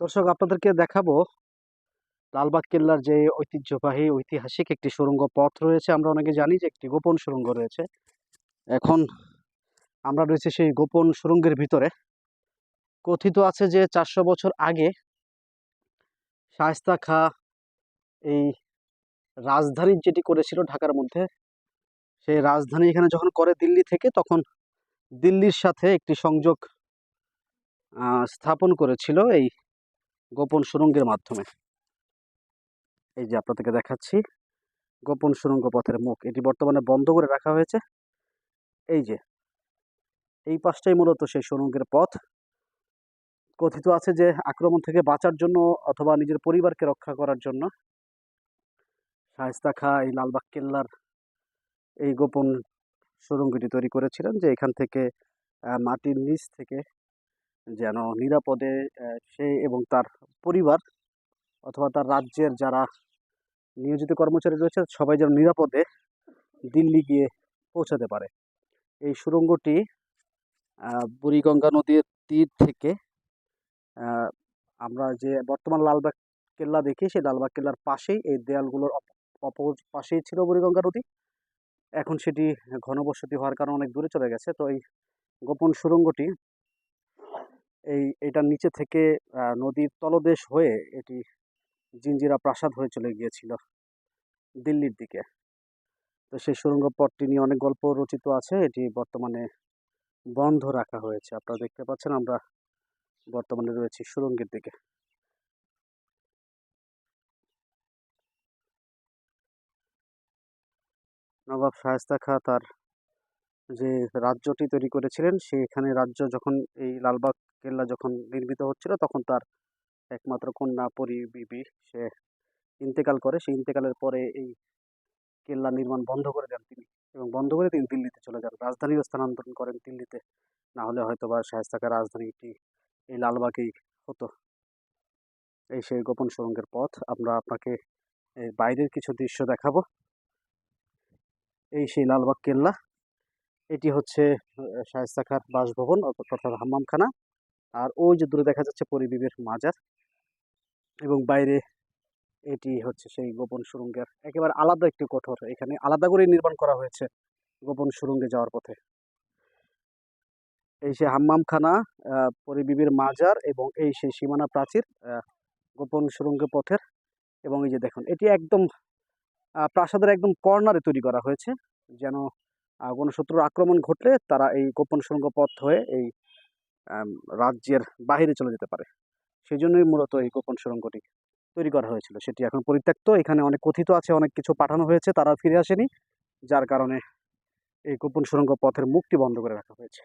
দর্শক, আপনাদেরকে দেখাবো লালবাগ কেল্লার যে ঐতিহ্যবাহী, ঐতিহাসিক একটি সুড়ঙ্গ পথ রয়েছে। আমরা অনেকে জানি যে একটি গোপন সুরঙ্গ রয়েছে। এখন আমরা রয়েছে সেই গোপন সুড়ঙ্গের ভিতরে। কথিত আছে যে চারশো বছর আগে শায়স্তা খা এই রাজধানী যেটি করেছিল ঢাকার মধ্যে, সেই রাজধানী এখানে যখন করে দিল্লি থেকে, তখন দিল্লির সাথে একটি সংযোগ স্থাপন করেছিল এই গোপন সুড়ঙ্গের মাধ্যমে। এই যে আপনাদেরকে দেখাচ্ছি, গোপন সুড়ঙ্গ পথের মুখ। এটি বর্তমানে বন্ধ করে রাখা হয়েছে। এই যে, এই পাশটাই মূলত সেই সুড়ঙ্গের পথ। কথিত আছে যে, আক্রমণ থেকে বাঁচার জন্য অথবা নিজের পরিবারকে রক্ষা করার জন্য শায়েস্তা খা, এই লালবাগ কেল্লার এই গোপন সুড়ঙ্গটি তৈরি করেছিলেন যে এখান থেকে মাটির নিচ থেকে যেন নিরাপদে সে এবং তার পরিবার অথবা তার রাজ্যের যারা নিয়োজিত কর্মচারী রয়েছে, সবাই যেন নিরাপদে দিল্লি গিয়ে পৌঁছাতে পারে। এই সুড়ঙ্গটি বুড়িগঙ্গা নদীর তীর থেকে আমরা যে বর্তমান লালবাগ কেল্লা দেখি, সেই লালবাগ কেল্লার পাশেই এই দেয়ালগুলোর অপ- অপর পাশেই ছিল বুড়িগঙ্গা নদী। এখন সেটি ঘনবসতি হওয়ার কারণে অনেক দূরে চলে গেছে। তো এই গোপন সুড়ঙ্গটি এই এটার নিচে থেকে নদীর তলদেশ হয়ে এটি জিঞ্জিরা প্রাসাদ হয়ে চলে গিয়েছিল দিল্লির দিকে। তো সেই সুড়ঙ্গ পথটি নিয়ে অনেক গল্প রচিত আছে, এটি বর্তমানে বন্ধ রাখা হয়েছে। আপনারা দেখতে পাচ্ছেন আমরা বর্তমানে রয়েছি সুড়ঙ্গের দিকে। নবাব শায়েস্তা খাঁ তার যে রাজ্যটি তৈরি করেছিলেন, সেখানে রাজ্য যখন এই লালবাগ কেল্লা যখন নির্মিত হচ্ছিল, তখন তার একমাত্র কন্যা পরি বিবি সে ইন্তেকাল করে। সেই ইন্তেকালের পরে এই কেল্লা নির্মাণ বন্ধ করে দেন তিনি এবং বন্ধ করে তিনি দিল্লিতে চলে যান। রাজধানীও স্থানান্তরণ করেন দিল্লিতে। না হলে হয়তো বা শায়েস্তা রাজধানীটি এই লালবাগেই হতো। এই সেই গোপন সুড়ঙ্গের পথ। আমরা আপনাকে বাইরের কিছু দৃশ্য দেখাবো। এই সেই লালবাগ কেল্লা। এটি হচ্ছে শায়েস্তা খাঁর বাসভবন অর্থাৎ হাম্মামখানা। আর ওই যে দূরে দেখা যাচ্ছে পরিবিবের মাজার এবং বাইরে এটি হচ্ছে সেই গোপন সুরঙ্গের একেবারে আলাদা একটি কঠোর এখানে আলাদা করে নির্মাণ করা হয়েছে গোপন সুরঙ্গে যাওয়ার পথে। এই সেই হাম্মামখানা পরিবিবির মাজার এবং এই সেই সীমানা প্রাচীর গোপন সুড়ঙ্গ পথের এবং এই যে দেখুন, এটি একদম প্রাসাদের একদম কর্নারে তৈরি করা হয়েছে। যেন কোনো শত্রুর আক্রমণ ঘটলে তারা এই গোপন সুরঙ্গ পথ হয়ে এই রাজ্যের বাহিরে চলে যেতে পারে। সেই জন্যই মূলত এই গোপন সুরঙ্গটি তৈরি করা হয়েছিল। সেটি এখন পরিত্যক্ত। এখানে অনেক কথিত আছে, অনেক কিছু পাঠানো হয়েছে, তারা ফিরে আসেনি, যার কারণে এই গোপন সুরঙ্গ পথের মুখটি বন্ধ করে রাখা হয়েছে।